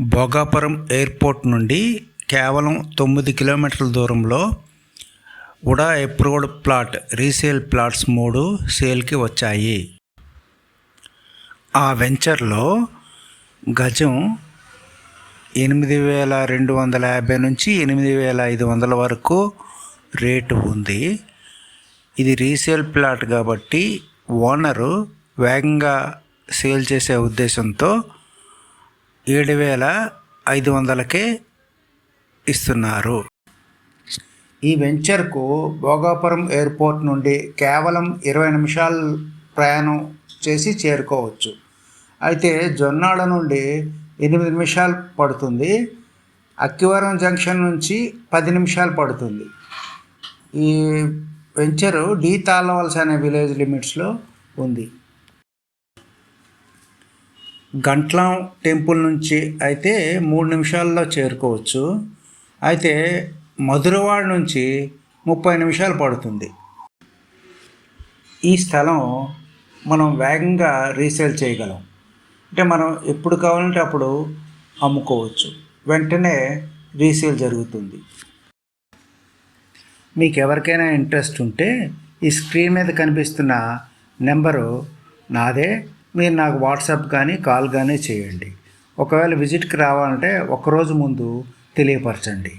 Bhogapuram airport నుండి కేవలం తొమ్మిది కిలోమీటర్ల దూరంలో UDA approved plot resale plots మూడు సేల్కి వచ్చాయి. ఆ వెంచర్లో గజం ఎనిమిది వేల రెండు వందల యాభై నుంచి ఎనిమిది వేల ఐదు వందల వరకు రేటు ఉంది. ఇది రీసేల్ ప్లాట్ కాబట్టి ఓనరు వేగంగా సేల్ చేసే ఉద్దేశంతో ఏడు వేల ఐదు వందలకే ఇస్తున్నారు. ఈ వెంచర్కు భోగాపురం ఎయిర్పోర్ట్ నుండి కేవలం ఇరవై నిమిషాల ప్రయాణం చేసి చేరుకోవచ్చు. అయితే జొన్నాడ నుండి ఎనిమిది నిమిషాలు పడుతుంది. అక్కివరం జంక్షన్ నుంచి పది నిమిషాలు పడుతుంది. ఈ వెంచరు డీ తాళవలస అనే విలేజ్ లిమిట్స్లో ఉంది. గంట్లా టెంపుల్ నుంచి అయితే మూడు నిమిషాల్లో చేరుకోవచ్చు. అయితే మధురవాడ నుంచి ముప్పై నిమిషాలు పడుతుంది. ఈ స్థలం మనం వేగంగా రీసేల్ చేయగలం. అంటే మనం ఎప్పుడు కావాలంటే అప్పుడు అమ్ముకోవచ్చు. వెంటనే రీసేల్ జరుగుతుంది. మీకు ఎవరికైనా ఇంట్రెస్ట్ ఉంటే ఈ స్క్రీన్ మీద కనిపిస్తున్న నెంబరు నాదే. మీరు నాకు వాట్సాప్ కానీ కాల్ కానీ చేయండి. ఒకవేళ విజిట్కి రావాలంటే ఒకరోజు ముందు తెలియపరచండి.